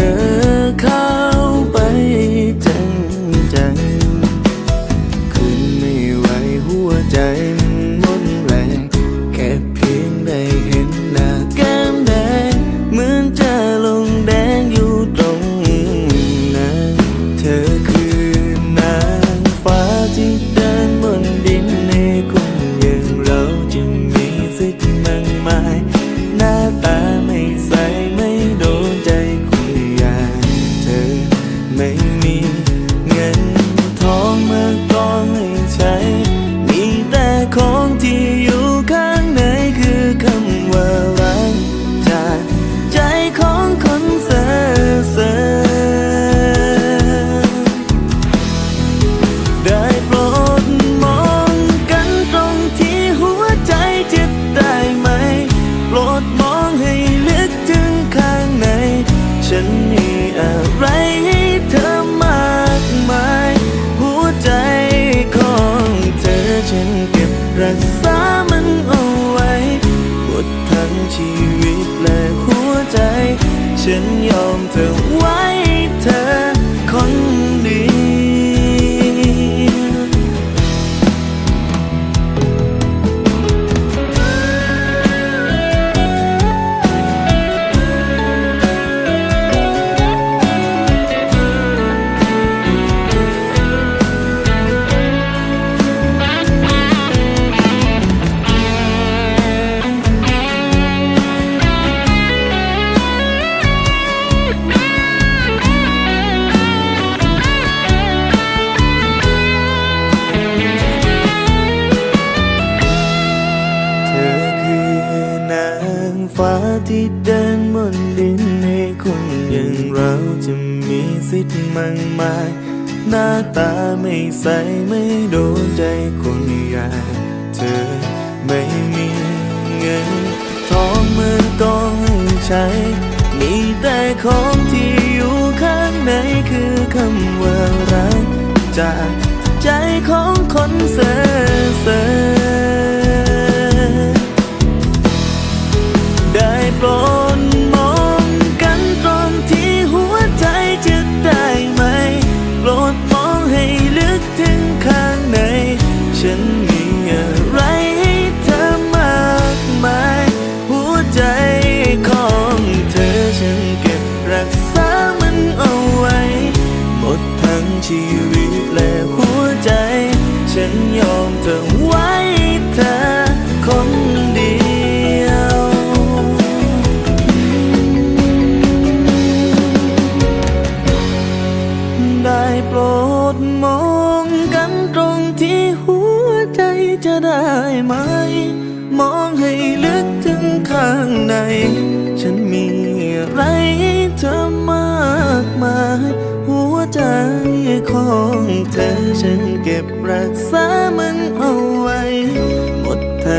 รั ไม่มี รักษามันเอาไว้หมดทั้งชีวิตและหัวใจ ฉันยอมเธอไว้เธอ ฟ้าที่เดินบนดินให้คนอย่างเราจะมีสิทธิ์มากมาย หน้าตาไม่ใสไม่โดนใจคนอย่างเธอไม่มีเงินทองมือกองให้ใช้ มีแต่ของที่อยู่ข้างในคือคำว่ารักจากใจของคนเซ่ กถึงข้างใน ฉันมีอะไรให้เธอมากมาย หัวใจของเธอฉันเก็บรักษามันเอาไว้ หมดทั้งชีวิต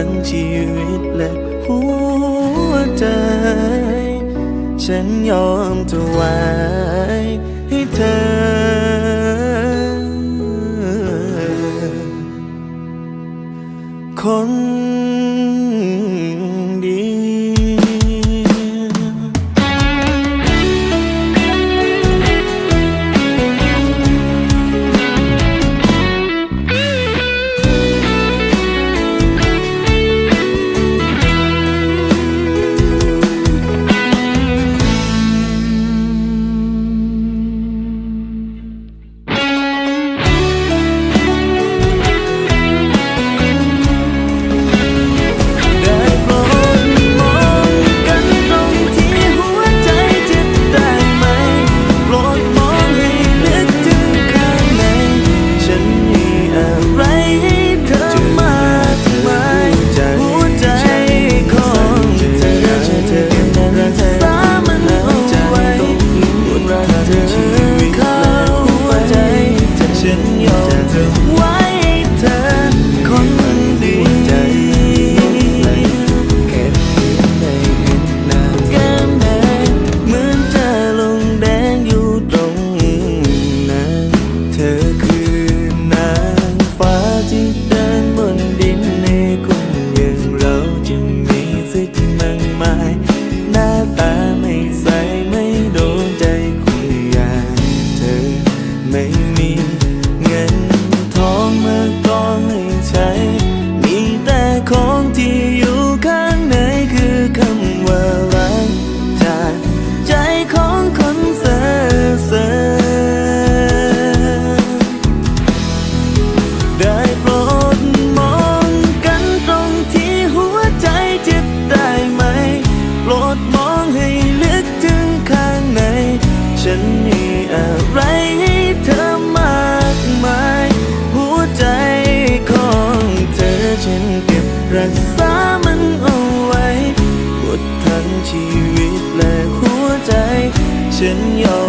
ทั้งชีวิตและหัวใจ ฉันยอมเธอไวให้เธอคน รักษามันเอาไว้หมดทั้งชีวิตและหัวใจ ฉันยอม